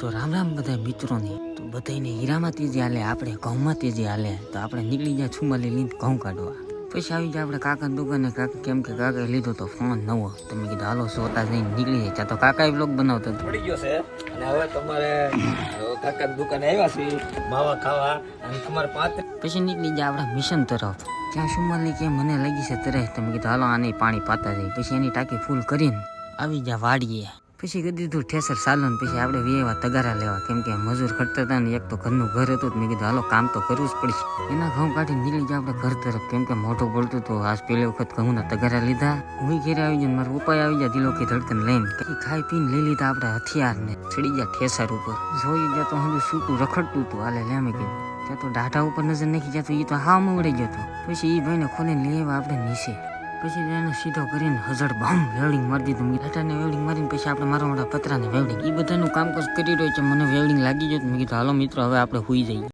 તો રામ રામ બધા મિત્રોને. તો બધાને હીરામાં તેજી હાલે આપણે ઘઉંમાં તેજી હાલે તો આપણે નીકળી જાય છુમાલી લઈને ઘઉં કાઢવા. પછી આવી જાય આપણે કાકા દુકાને કાકા કેમ કે કાકાએ લીધો તો ફોન નવો. તમે કીધું હાલો સોતા જઈને નીકળી જાય. ત્યાં તો કાકાએ બ્લોગ બનાવતો પડી ગયો છે. અને હવે તમારે કાકા દુકાને આવ્યા છે માવા ખાવા. અને તમારે પાંચ પછી નીકળી જાય આપણા મિશન તરફ. ત્યાં સુમાલી કે મને લાગી છે તરે તમે કીધું હાલો આને પાણી પાતા જાય પછી એની ટાંકી ફૂલ કરીને આવી જા વાડીએ. પછી કીધું દીધું ઠેસર સાલો ને પછી આપણે વેવા તગારા લેવા. કેમ કે મજૂર ખટતા હતા ને એક તો ઘરનું ઘર હતું મેં કીધું, હાલો, કામ તો કરવું જ પડશે. એના ઘઉં કાઢી નીકળી જાય આપણે ઘર તરફ. કેમ કે મોઢું પડતું તો આજ પહેલી વખત ઘઉંના તગારા લીધા. હું ઘેરે આવી જાય મારો ઉપાય આવી જાય દિલો કે ધડકન લઈને. કઈ ખાઈ પીને લઈ લીધા આપણે હથિયાર ને ચડી ગયા ઠેસર ઉપર. જોઈ ગયા તો હજુ સૂતું રખડતું હતું. હાલે, લે, મેં કીધું. ત્યાં તો ડાઢા ઉપર નજર નાખી. જતો એ તો હાવ મવડી ગયો હતો પછી એ ભાઈને ખોલીને આવ્યા આપણે નીચે. પછી એને સીધો કરીને હજડ બમ વેલ્ડિંગ મારી દીધું. ડાટાને વેલ્ડિંગ મારીને પછી આપણે મારા મોટા પતરાને વેલ્ડિંગ. એ બધાનું કામકાજ કરી રહ્યો છે. મને વેલ્ડિંગ લાગી ગયો મેં કીધું, હાલો મિત્રો, હવે આપણે હુઈ જઈએ.